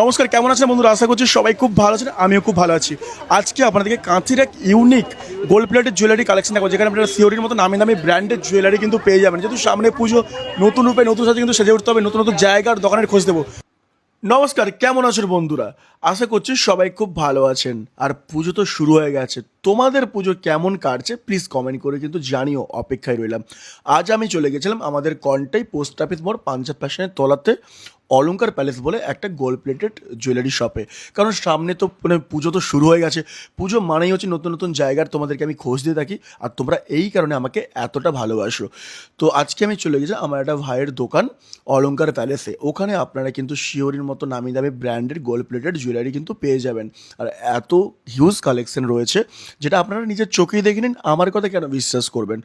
নমস্কার, কেমন আছেন বন্ধুরা? আশা করছি সবাই খুব ভালো আছেন, আমিও খুব ভালো আছি। আজকে আপনাদেরকে কাঁথির এক ইউনিক গোল্ড প্লেটের জুয়েলারি কালেকশন দেখাবো, যেখানে আপনারা সিওরির মতো নামি দামি ব্র্যান্ডের জুয়েলারি কিন্তু পেয়ে যাবেন। যেহেতু সামনে পুজো, নতুন রূপে নতুন সাথে কিন্তু সেজে উঠতে হবে, নতুন নতুন জায়গার দোকানের খোঁজ দেবো। নমস্কার, কেমন আছেন বন্ধুরা? আশা করছি সবাই খুব ভালো আছেন। আর পুজো তো শুরু হয়ে গেছে। তোমাদের পুজো কেমন কাটছে প্লিজ কমেন্ট করে কিন্তু জানিও, অপেক্ষায় রইলাম। আজ আমি চলে গেছিলাম আমাদের কন্টাই পোস্ট অফিস মোড়, পাঞ্জাব ফ্যাশনের তলাতে অলঙ্কার প্যালেস বলে একটা গোল্ড প্লেটেড জুয়েলারি শপে কারণ সামনে তো মানে পুজো তো শুরু হয়ে গেছে। পুজো মানেই হচ্ছে নতুন নতুন জায়গার তোমাদেরকে আমি খোঁজ দিয়ে থাকি, আর তোমরা এই কারণে আমাকে এতটা ভালোবাসো। তো আজকে আমি চলে গেছি আমার একটা ভাইয়ের দোকান, অলঙ্কার প্যালেসে ওখানে আপনারা কিন্তু শিওরির মতো নামি দামি ব্র্যান্ডের গোল্ড প্লেটেড জুয়েলারি কিন্তু পেয়ে যাবেন। আর এত হিউজ কালেকশন রয়েছে যেটা আপনারা নিজের চোখেই দেখে নিন, আমার কথা কেন বিশ্বাস করবেন?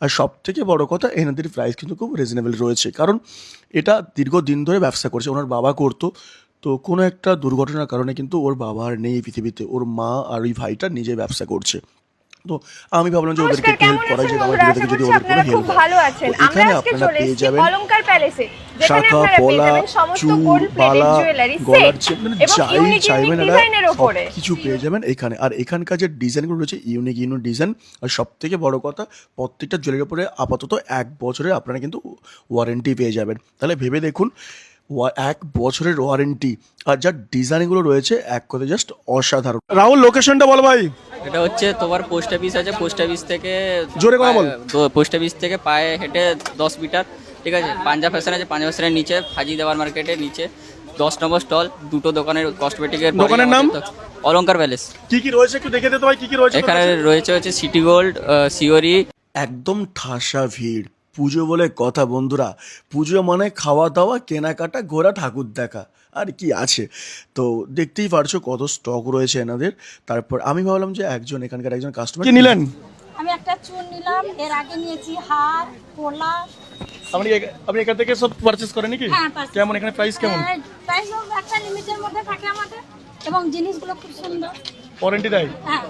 আর সব থেকে বড়ো কথা, এনাদের প্রাইস কিন্তু খুব রিজনেবল রয়েছে। কারণ এটা দীর্ঘদিন ধরে ব্যবসা করছে, ওনার বাবা করতো। তো কোনো একটা দুর্ঘটনার কারণে কিন্তু ওর বাবা আর নেই পৃথিবীতে, ওর মা আর ওই ভাইটা নিজে ব্যবসা করছে। তো আমি ভাবলাম যে ওদেরকে একটু হেল্প করাই আছেন যে আমার ভিডিও থেকে যদি ওদের কোনো হেল্প ভালো আছেন। আমরা এখানে আজকে আপনারা চলে পেয়ে এসেছি যাবেন অলংকার প্যালেসে যেখানে শাখা, আপনারা পেয়ে পলা, যাবেন সমস্ত চুল, গোল্ড প্লেটেড বালা, জুয়েলারি গলার সেট চেন মানে যাই চাইবেন এরা ডিজাইনের সব উপরে। কিছু পেয়ে যাবেন এখানে। আর এখানকার যে ডিজাইনগুলো রয়েছে ইউনিক ইউনিক ডিজাইন আর সব থেকে বড় কথা প্রত্যেকটা জুয়েলারির উপরে আপাতত এক বছরের আপনারা কিন্তু ওয়ারেন্টি পেয়ে যাবেন। তাহলে ভেবে দেখুন এক বছরের ওয়ারেন্টি। আর যার ডিজাইনগুলো রয়েছে এক কথা জাস্ট অসাধারণ। রাহুল লোকেশনটা বল ভাই। এটা হচ্ছে তোমার পোস্ট অফিস আছে পোস্ট অফিস থেকে জোরে কথা বল। পোস্ট অফিস থেকে পায়ে হেঁটে দশ মিটার ঠিক আছে? পাঞ্জাব ফ্যাশন আছে পাঞ্জাব ফ্যাশনের নিচে হাজি দেওয়ার মার্কেটের নিচে দশ নম্বর স্টল দুটো দোকানের কসমেটিকের দোকানের নাম? অলঙ্কার প্যালেস কি কি রয়েছে একটু দেখে দিতে ভাই কি কি রয়েছে এখানে রয়েছে হচ্ছে সিটি গোল্ড সিওরি একদম ঠাসা ভিড়। পুজো বলে কথা বন্ধুরা। পুজো মানে খাওয়া দাওয়া কেনাকাটা ঘোরা ঠাকুর দেখা। আর কি আছে? তো দেখতেই পারছ কত স্টক রয়েছে এনাদের। তারপর আমি ভাবলাম যে একজন এখানকার একজন কাস্টমার কি নিলেন? আমি একটা চুন নিলাম এর আগে নিয়েছি হার পোলা আপনি আপনি এখান থেকে সব পারচেস করেন নাকি? হ্যাঁ, কেমন? এখানে প্রাইস কেমন? প্রাইস একটা লিমিটের মধ্যে থাকে আমাদের এবং জিনিসগুলো খুব সুন্দর। ওয়ারেন্টি দেয়? হ্যাঁ।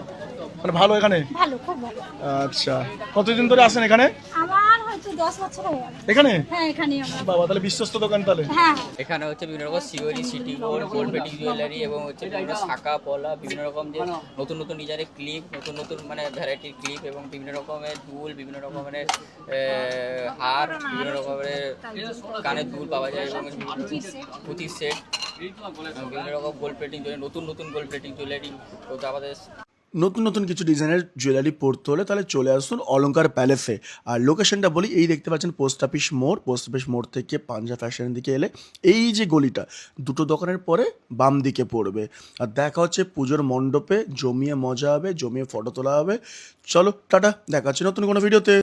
মানে ভালো এখানে? ভালো খুব ভালো। আচ্ছা। কতদিন ধরে আসেন এখানে? আমার হয়তো দশ বছর হয়ে গেল। এখানে? হ্যাঁ এখানেই আমার। বাবা তাহলে বিশ্বস্ত দোকান তাহলে? হ্যাঁ। এখানে হচ্ছে বিভিন্ন রকম সিওরি city gold gold plating jewellery এবং হচ্ছে বিভিন্ন শাখা পলা বিভিন্ন রকম যে নতুন নতুন ডিজাইনের ক্লিপ নতুন নতুন মানে ভ্যারাইটির ক্লিপ এবং বিভিন্ন রকমের দুল বিভিন্ন রকমের হার বিভিন্ন রকমের কানের দুল পাওয়া যায় এবং পুঁতির সেট বিভিন্ন রকম গোল্ড প্লেটিং জুয়েলারি নতুন নতুন গোল্ড প্লেটিং জুয়েলারি তো আমাদের নতুন নতুন কিছু ডিজাইনের জুয়েলারি পরতে হলে তাহলে চলে আসুন অলঙ্কার প্যালেসে আর লোকেশনটা বলি, এই দেখতে পাচ্ছেন পোস্ট অফিস মোড় পোস্ট অফিস মোড় থেকে পাঞ্জা ফ্যাশনের দিকে এলে এই যে গলিটা, দুটো দোকানের পরে বাম দিকে পড়বে। আর দেখা হচ্ছে পুজোর মণ্ডপে, জমিয়ে মজা হবে, জমিয়ে ফটো তোলা হবে। চলো, টাটা, দেখা হচ্ছে নতুন কোনো ভিডিওতে